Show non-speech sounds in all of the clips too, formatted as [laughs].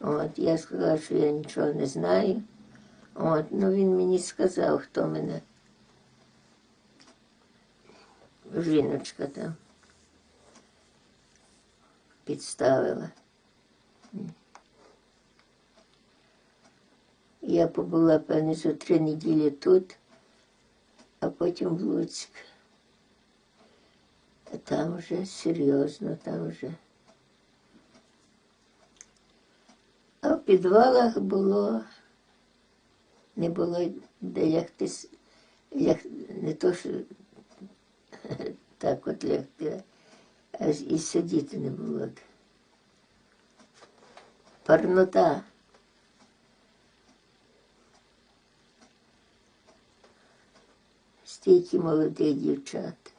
От, я сказала, що я нічого не знаю. От, ну він мені сказав, хто мене. Жіночка там підставила. Я побула, певне, за три неділі тут, а потім в Луцьк. А там вже серйозно, там вже. А в підвалах було, не було де лягти, с- ляг, не то, що [laughs] так от лягти, а і сидіти не було. Парнота. Стільки молодих дівчат.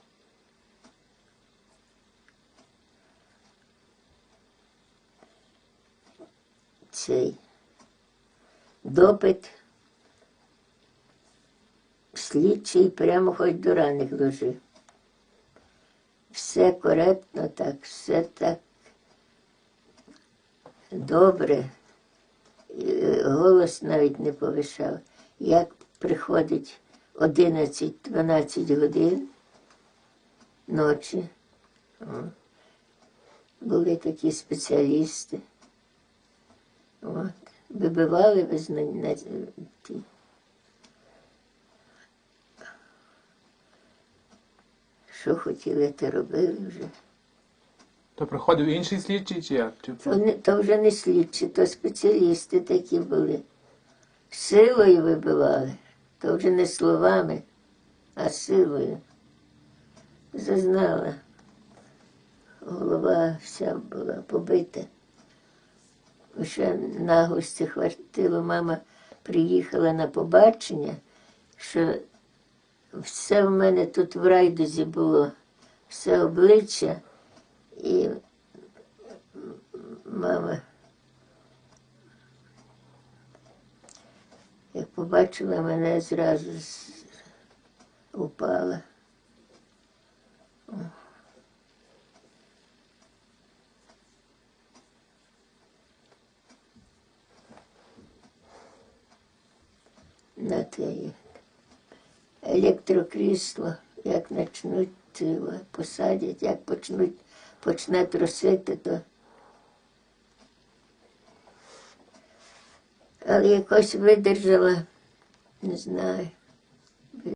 Цей допит слідчий прямо хоч до ранних ложив. Все коректно так, все так добре. Е, Голос навіть не повишав. Як приходить 11-12 годин ночі, були такі спеціалісти. От, вибивали ви на, на ті. Що хотіли, те робили вже. То приходив інший слідчий чи як? То, не, то вже не слідчі, то спеціалісти такі були. Силою вибивали, то вже не словами, а силою. Зазнала. Голова вся була побита. Ще нагості хватило, мама приїхала на побачення, що все в мене тут в райдузі було, все обличчя і мама. Як побачила мене, зразу упала. На те електрокрісло, як почнуть посадять, як почнуть, почне трусити, то але якось видержала, не знаю.